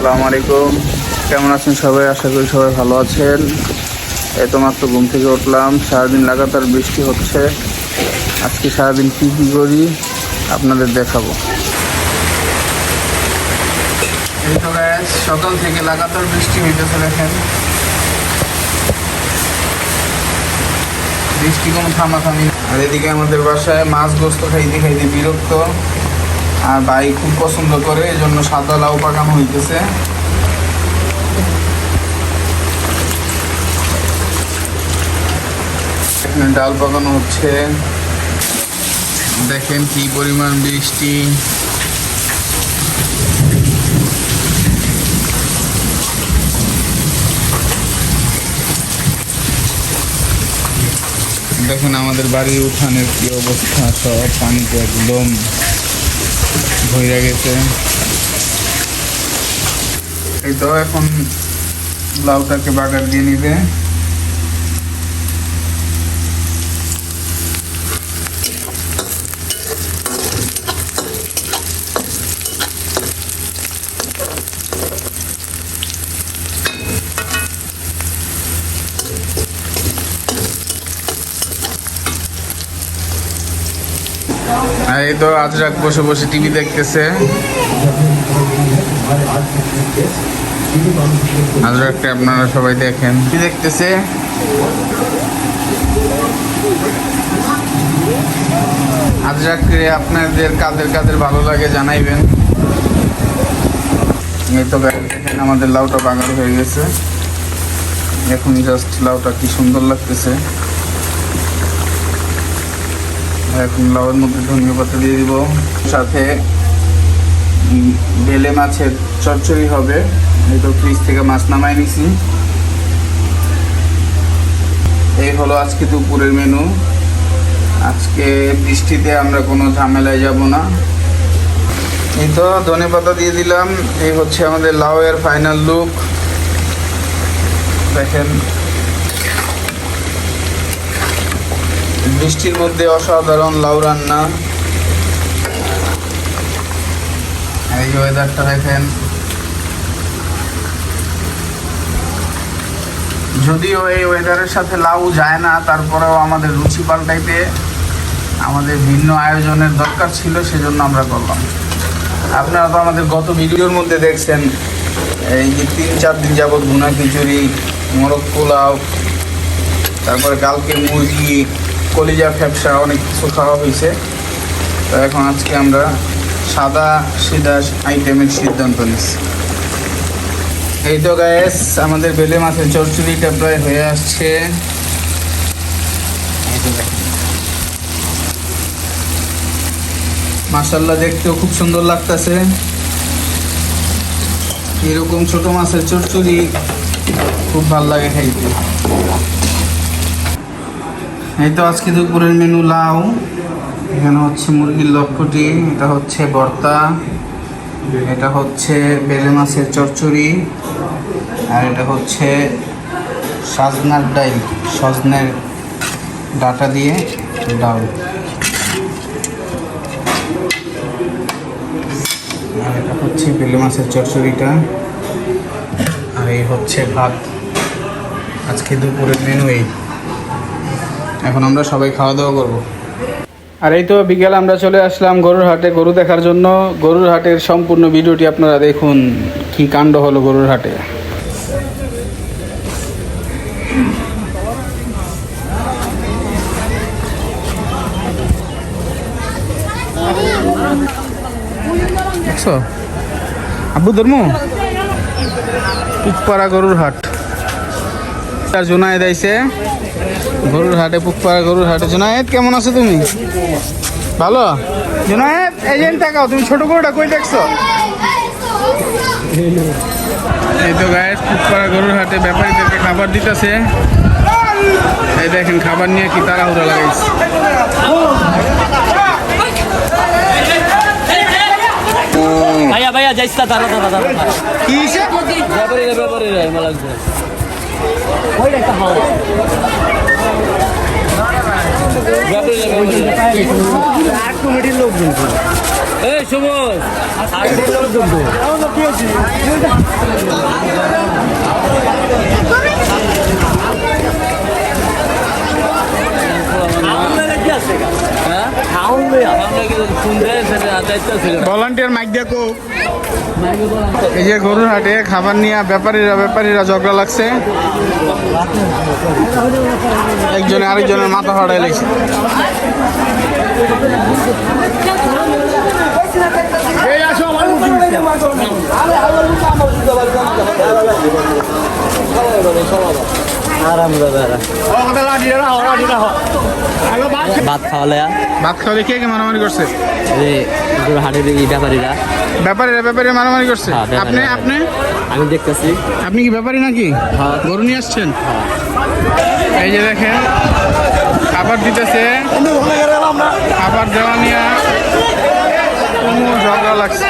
আসসালামু আলাইকুম। কেমন আছেন সবাই? আশা করি সবাই ভালো আছেন। এই তো মাত্র ঘুম থেকে উঠলাম। সারাদিন লাগাতার বৃষ্টি হচ্ছে। আজকে সারাদিন কী কী করি আপনাদের দেখাবো। সকাল থেকে লাগাতার বৃষ্টি হইতেছে দেখেন। বৃষ্টি কোনো থামাথামি। আর এদিকে আমাদের বাসায় মাছ গোস্ত খাইতে খাইতে বিরক্ত। আর ভাই খুব পছন্দ করে এই জন্য সাদা লাউ পাকানো হইতেছে। এখানে ডাল পাকানো হচ্ছে। দেখেন কি পরিমাণ বৃষ্টি দেখেন আমাদের বাড়ির উঠানের কি অবস্থা, সব পানিতে একদম ভরে গেছে। এই তো এখন লাউটাকে বাগার দিয়ে নিবে। আর এই তো আজরাক বসে বসে টিভি দেখতেছে। আজরাকটা আপনারা সবাই দেখেন। কি দেখতেছে। আজরাককে আপনাদের কাদের কাদের ভালো লাগে জানাইবেন। এই তো দেখেন আমাদের লাউটা বাঙালি হয়ে গেছে। এখন জাস্ট লাউটা কি সুন্দর লাগতেছে। এখন লাউয়ের মধ্যে ধনিয়া পাতা দিয়ে দিব। সাথে বেলে মাছের চচ্চড়ি হবে। এই তো ফ্রিজ থেকে মাছ নামাই নিছি। এই হলো আজকে দুপুরের মেনু। আজকে বৃষ্টিতে আমরা কোনো ঝামেলায় যাব না। এই তো ধনে পাতা দিয়ে দিলাম। এই হচ্ছে আমাদের লাউয়ের ফাইনাল লুক দেখেন বৃষ্টির মধ্যে অসাধারণ লাউ রান্না। এই ওয়েদারটা দেখেন। যদিও এই ওয়েদারের সাথে লাউ যায় না, তারপরেও আমাদের রুচি পাল্টাইতে আমাদের ভিন্ন আয়োজনের দরকার ছিল, সেজন্য আমরা করলাম। আপনারা তো আমাদের গত ভিডিওর মধ্যে দেখছেন, এই যে তিন চার দিন যাবৎ গুনা খিচুড়ি, মোরগ পোলাও, তারপরে কালকে মুরগি কলিজা ফ্যাপসা অনেক কিছু খাওয়া হয়েছে। তো এখন আজকে আমরা সাদা সিধা আইটেমের সিদ্ধান্ত নিচ্ছি। এই তো গ্যাস আমাদের বেলে মাছের চচ্চড়িটা প্রায় হয়ে আসছে। মাসাল্লাহ দেখতেও খুব সুন্দর লাগতেছে। এরকম ছোট মাছের চচ্চড়ি খুব ভালো লাগে খাইতে। এই তো আজকে দুপুরের মেনু লাউ। এখানে হচ্ছে মুরগির লটপটি এটা হচ্ছে ভর্তা, এটা হচ্ছে বেলে মাছের চচ্চড়ি, আর এটা হচ্ছে সাজনার ডাল সজনের ডাটা দিয়ে ডাল। আর এটা হচ্ছে বেলে মাছের চচ্চড়িটা। আর এই হচ্ছে ভাত। আজকে দুপুরের মেনু এই। এখন আমরা সবাই খাওয়া দাওয়া করব। আর এই তো বিকেল আমরা চলে আসলাম গরুর হাটে গরু দেখার জন্য। গরুর হাটের সম্পূর্ণ ভিডিওটি আপনারা দেখুন কি কাণ্ড হলো গরুর হাটে। দেখছ? আব্বু ধর্ম? পুকপাড়া গরুর হাট। আর জোনায়েদ আইছে গরুর হাটে পুকপাড়া গরুর হাটে। জোনায়েদ কেমন আছো তুমি? ভালো? জোনায়েদ এজেন্ট টাকাও তুমি ছোট গরুটা কই দেখছ? এই তো গায়ে পুকপাড়া গরুর হাটে ব্যাপারীদেরকে খাবার দিতেছে। এই দেখেন খাবার নিয়ে কি তাড়াহুড়া লাগাইছে। ভাইয়া ভাইয়া যাইস দাঁড়া দাঁড়া দাঁড়া। কি হইছে? ব্যাপারে রে ব্যাপারে রে আমার লাগছে ওই একটা হাওয়া এই সুমন ভলান্টিয়ার মাইক দেখো এই যে গরুর হাটে খাবার নিয়ে ব্যাপারীরা ব্যাপারীরা ঝগড়া লাগছে। একজনে আরেকজনের মাথা ফাটাই লাগছে। ভাত খাওয়ালে ভাত খাওয়ালে কে কে মারামারি করছে? হাটের ব্যাপারীরা। ব্যাপারীরা মারামারি করছে? হ্যাঁ। আপনি আপনি? আমি দেখতেছি। আপনি কি ব্যাপারী নাকি? হ্যাঁ। গরু নিয়ে আসছেন? এই যে দেখেন খাবার দিতেছে। খাবার দেওয়া নিয়ে কোনো ঝগড়া লাগছে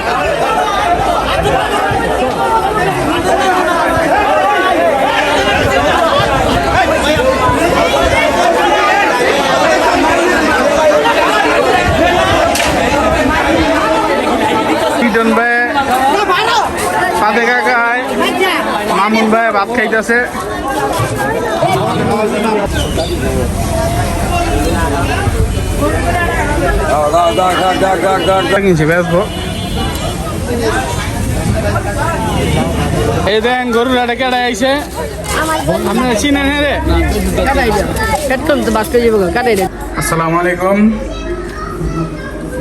কীর্তন ভাই পাতে কাকায় মামুন ভাই ভাত খাইতেছে। এই দেন আইছে। আপনারা চিনেন হ্যাঁ রে? আসসালামু আলাইকুম।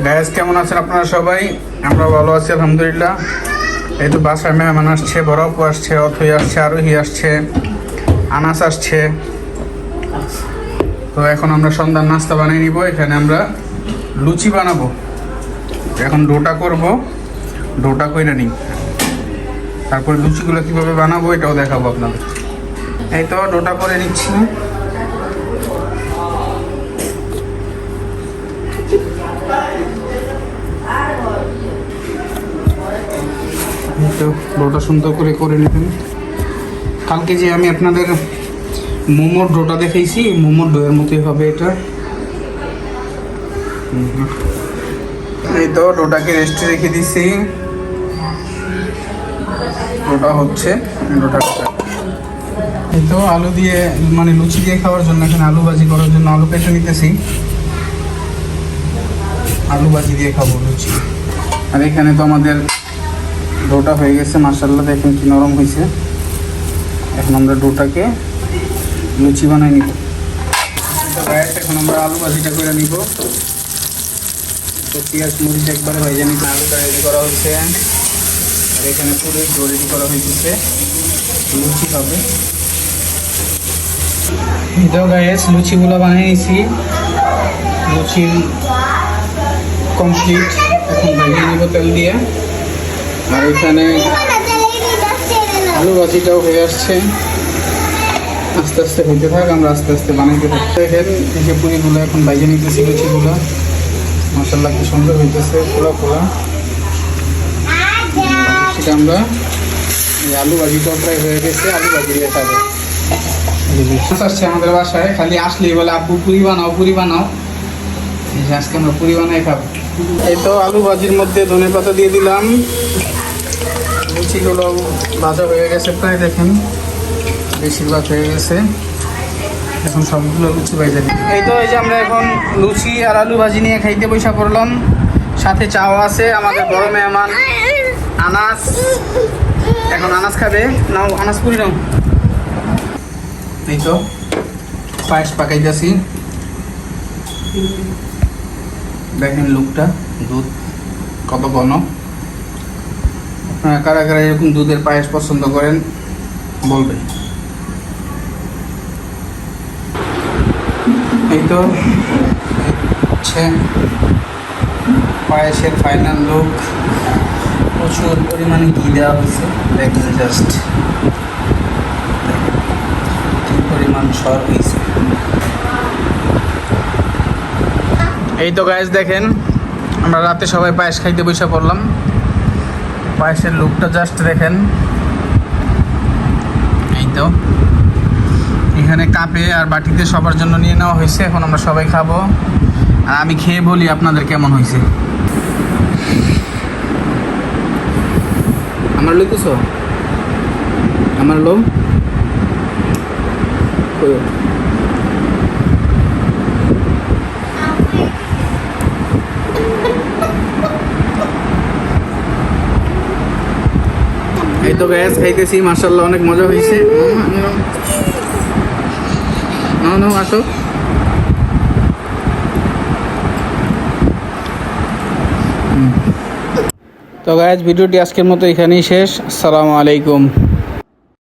গ্যাস কেমন আছেন আপনারা সবাই? আমরা ভালো আছি আলহামদুলিল্লাহ। এই তো বাসায় মেহমান আসছে বরফ আসছে, অথই আসছে, আরোহী আসছে, আনাস আসছে। তো এখন আমরা সন্ধ্যার নাস্তা বানিয়ে নিব, এখানে আমরা লুচি বানাবো। এখন ডোটা করব, ডোটা কইরা নিই। তারপরে লুচিগুলো কীভাবে বানাবো এটাও দেখাবো আপনাদের। এই তো, ডোটা করে নিচ্ছি। তো ডোটা সুন্দর করে করে নেবেন। কালকে যে আমি আপনাদের মোমোর ডোটা দেখাইছি, মোমোর ডোয়ের মতোই হবে এটা। এই তো ডোটাকে রেস্টে রেখে দিছি। ডোটা হচ্ছে, ডোটা এই তো আলু দিয়ে মানে লুচি দিয়ে খাওয়ার জন্য, এখানে আলু ভাজি করার জন্য আলু কেটে নিতেছি। আলু ভাজি দিয়ে খাব লুচি। আর এখানে তো আমাদের ডোটা হয়ে গেছে মার্শাল্লাহ দেখুন কি নরম হয়েছে এখন আমরা ডোটাকে লুচি বানাই নিব। তো guys, এখন আমরা আলু ভাজিটা করে নিব। তো পেঁয়াজ মরিচ একবারে ভাইজা নিতে আলুটা রেডি করা হয়েছে আর এখানে পুরো ডো রেডি করা হয়েছে লুচি হবে। তো গাইস লুচিগুলো বানিয়ে নিয়েছি লুচি কমপ্লিট এখন ভেজে নিব তেল দিয়ে। আর এখানে আলু ভাজিটাও হয়ে আসছে। আস্তে আস্তে হইতে থাক, আমরা আস্তে আস্তে বানাইতে থাকি। দেখেন, এই যে পুরিগুলো এখন বাইজে নিতেছি, লুচিগুলো। মশলা কি সুন্দর হইতেছে খোলা খোলা সেটা আমরা এই আলু ভাজিটাও প্রায় হয়ে গেছে আলু ভাজি দিয়ে খাব। আসছে আমাদের বাসায়, খালি আসলেই বলে আপু পুরি বানাও পুরি বানাও। আজকে আমরা পুরি বানাই খাব। এই তো আলু ভাজির মধ্যে ধনে পাতা দিয়ে দিলাম। লুচিগুলো ভাজা হয়ে গেছে প্রায় দেখেন। বেশিরভাগ হয়ে গেছে। এখন সবগুলো লুচি ভাজা দিই এই তো এই যে আমরা এখন লুচি আর আলু ভাজি নিয়ে খাইতে বৈশা পড়লাম। সাথে চাও আছে আমাদের বড় মেহমান আনাস। এখন আনাস খাবে। নাও আনাস পুরি নাও। এই তো পায়েস পাকাইতেছি। দেখেন লুকটা দুধ কত ঘন কারা কারা এরকম দুধের পায়েস পছন্দ করেন, বলবেন। এই তো, হচ্ছে পায়েসের ফাইনাল লুক প্রচুর পরিমাণে ঘি দেওয়া হয়েছে। দেখেন জাস্ট কি পরিমাণ সর হয়েছে। এই তো গাইস দেখেন, আমরা রাতে সবাই পায়েস খাইতে বসে পড়লাম। পায়েসের লুকটা জাস্ট দেখেন। এই তো। এখানে কাপে আর বাটিতে সবার জন্য নিয়ে নেওয়া হয়েছে, এখন আমরা সবাই খাব। আর আমি খেয়ে বলি আপনাদের কেমন হয়েছে। আমার লইতেছ? আমার লোম? এই তো গ্যাস খাইতেছি মার্শাল্লাহ অনেক মজা হয়েছে আসো। তো ভিডিওটি আজকের মতো এখানেই শেষ। আসসালামু আলাইকুম।